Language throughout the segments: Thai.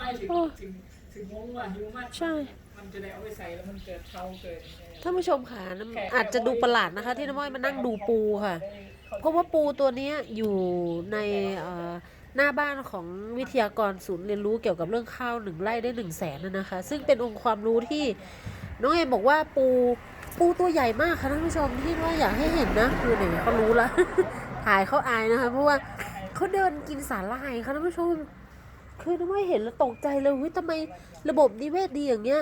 ไอ้ถึงถึงถึงงงว่าฮิวมัสใช่ มันจะได้เอาไปใส่แล้วมันเกิดเทาเกิดท่านผู้ชมค่ะน้ำอาจจะดูประหลาดนะคะ ที่น้ำอ้อยมานั่งดูปูค่ะ เพราะว่าปูตัวเนี้ยอยู่ในหน้าบ้านของวิทยากรศูนย์เรียนรู้เกี่ยวกับเรื่องข้าวหนึ่งไร่ได้หนึ่งแสนนะคะ ซึ่งเป็นองค์ความรู้ที่น้องเอบอกว่าปูปูตัวใหญ่มากค่ะท่านผู้ชมที่ว่าอยากให้เห็นนะคือไหนเขารู้ละถ่ายเขาอายนะคะ เพราะว่าเขาเดินกินสาหร่ายค่ะท่านผู้ชม คือน้องไม่เห็นแล้วตกใจเลยเฮ้ยทำไมระบบนิเวศดีอย่างเงี้ย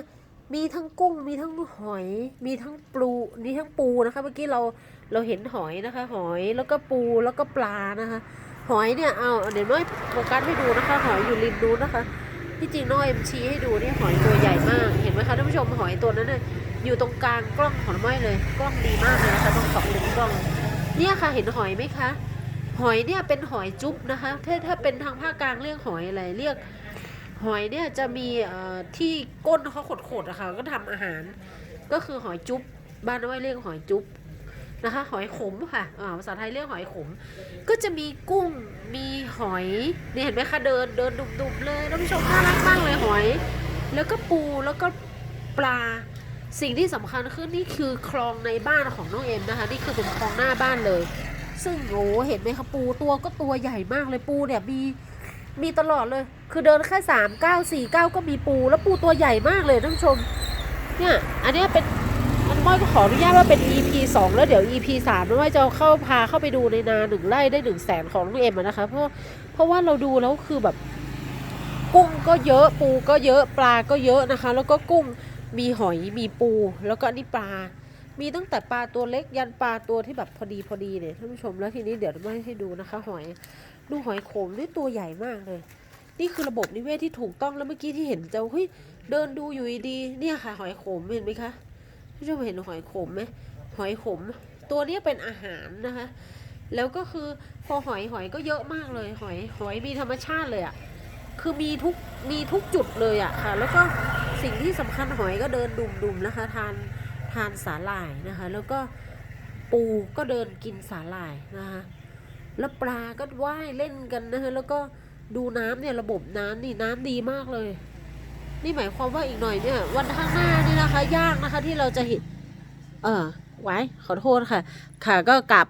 มีทั้งกุ้ง มีทั้งหอย มีทั้งปูมีทั้งปูนะคะ เมื่อกี้เราเราเห็นหอยนะคะ หอยแล้วก็ปูแล้วก็ปลานะคะ หอยเนี่ยเอาเดี๋ยวน้อยโฟกัสให้ดูนะคะ หอยอยู่ริมนู้นนะคะ ที่จริงน้อยมชี้ให้ดูนี่หอยตัวใหญ่มาก เห็นไหมคะท่านผู้ชมหอยตัวนั้นเนี่ยอยู่ตรงกลางกล้องของน้อยเลย กล้องดีมากเลยนะคะตรงสองเลนส์กล้อง เนี่ยค่ะเห็นหอยไหมคะ หอยเนี่ยเป็นหอยจุ๊บนะคะถ้าถ้าเป็นทางภาคกลางเรียกหอยอะไรเรียก หอยเนี่ยจะมีที่ก้นเขาขดๆอะค่ะก็ทำอาหาร ก็คือหอยจุ๊บบ้านน้อยเรียกหอยจุ๊บนะคะ หอยขมค่ะภาษาไทยเรียกหอยขม ก็จะมีกุ้งมีหอยนี่เห็นไหมคะเดินเดินดุมๆเลยท่านผู้ชมน่ารักมากเลยหอย แล้วก็ปูแล้วก็ปลาสิ่งที่สำคัญคือนี่คือคลองในบ้านของน้องเอ็มนะคะ นี่คือเป็นคลองหน้าบ้านเลย ซึ่งโอ้เห็นไหมคะปูตัวก็ตัวใหญ่มากเลยปูเนี่ยมีมีตลอดเลย คือเดินแค่สามเก้าสี่เก้าก็มีปู แล้วปูตัวใหญ่มากเลยท่านผู้ชม เนี่ย อันนี้เป็นอันม้อยก็ขออนุญาตว่าเป็น EP สองแล้วเดี๋ยว EP สามน้อยจะเข้าพาเข้าไปดูในนาหนึ่งไร่ได้หนึ่งแสนของน้องเอ็มนะคะ เพราะเพราะว่าเราดูแล้วคือแบบ กุ้งก็เยอะปูก็เยอะปลาก็เยอะนะคะ แล้วก็กุ้งมีหอยมีปู แล้วก็นนี้ปลา มีตั้งแต่ปลาตัวเล็กยันปลาตัวที่แบบพอดีพอดีเนี่ยท่านผู้ชมแล้วทีนี้เดี๋ยวมาให้ดูนะคะ หอยดูหอยโขมด้วยตัวใหญ่มากเลย นี่คือระบบนิเวศที่ถูกต้องแล้วเมื่อกี้ที่เห็นเจ้าเฮ้ยเดินดูอยู่ดีเนี่ยค่ะ หอยโขมเห็นไหมคะท่านผู้ชมเห็นหอยโขมไหมหอยขมตัวนี้เป็นอาหารนะคะ แล้วก็คือพอหอยหอยก็เยอะมากเลย หอยหอยมีธรรมชาติเลยอะ่ะคือมีทุกมีทุกจุดเลยอะ่ะค่ะ แล้วก็สิ่งที่สำคัญหอยก็เดินดุมๆนะคะทานานสาหร่ายนะคะ แล้วก็ปูก็เดินกินสาหร่ายนะคะแล้วปลาก็ว่ายเล่นกันนะคะแล้วก็ดูน้ำเนี่ยระบบน้ำนี่น้ำดีมากเลย นี่หมายความว่าอีกหน่อยเนี่ยวันข้างหน้านี่นะคะ ยากนะคะที่เราจะเห็น เออไว้ขอโทษค่ะ ค่ะก็กลับ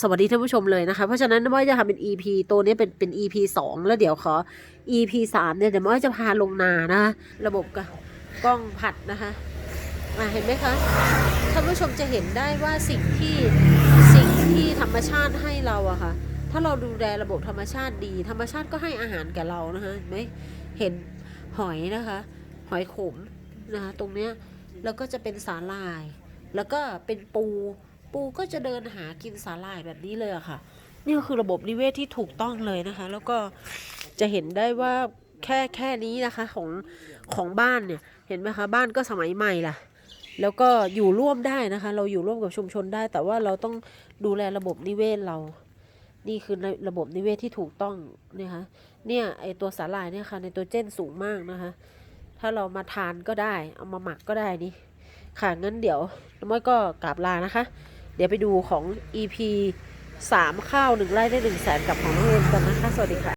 สวัสดีท่านผู้ชมเลยนะคะ เพราะฉะนั้นว่าจะทำเป็น EP ตัวนี้เป็นเป็น EP สองแล้วเดี๋ยวขอ EP สามเนี่ยเดี๋ยวว่าจะพาลงนานะะระบบกับกล้องผัดนะคะ เห็นไหมคะท่านผู้ชมจะเห็นได้ว่าสิ่งที่สิ่งที่ธรรมชาติให้เราอะค่ะ ถ้าเราดูแลระบบธรรมชาติดี ธรรมชาติก็ให้อาหารแก่เรานะคะเห็นไหมเห็นหอยนะคะ หอยขมนะคะตรงเนี้ยแล้วก็จะเป็นสาหร่าย แล้วก็เป็นปู ปูก็จะเดินหากินสาหร่ายแบบนี้เลยอะค่ะนี่ก็คือระบบนิเวศที่ถูกต้องเลยนะคะ แล้วก็จะเห็นได้ว่าแค่แค่นี้นะคะของของบ้านเนี่ย เห็นไหมคะบ้านก็สมัยใหม่ล่ะ แล้วก็อยู่ร่วมได้นะคะ เราอยู่ร่วมกับชุมชนได้ แต่ว่าเราต้องดูแลระบบนิเวศเรา นี่คือระบบนิเวศที่ถูกต้องเนี่ยคะเนี่ยไอตัวสาหร่ายเนี่ยค่ะในตัวเจนสูงมากนะคะ ถ้าเรามาทานก็ได้ เอามาหมักก็ได้นี่ค่ะงั้นเดี๋ยวน้ำม้อยก็กราบลานะคะ เดี๋ยวไปดูของ EP สามข้าวหนึ่งไร่ได้หนึ่งแสนกับของน้องเอ็มกันนะคะ สวัสดีค่ะ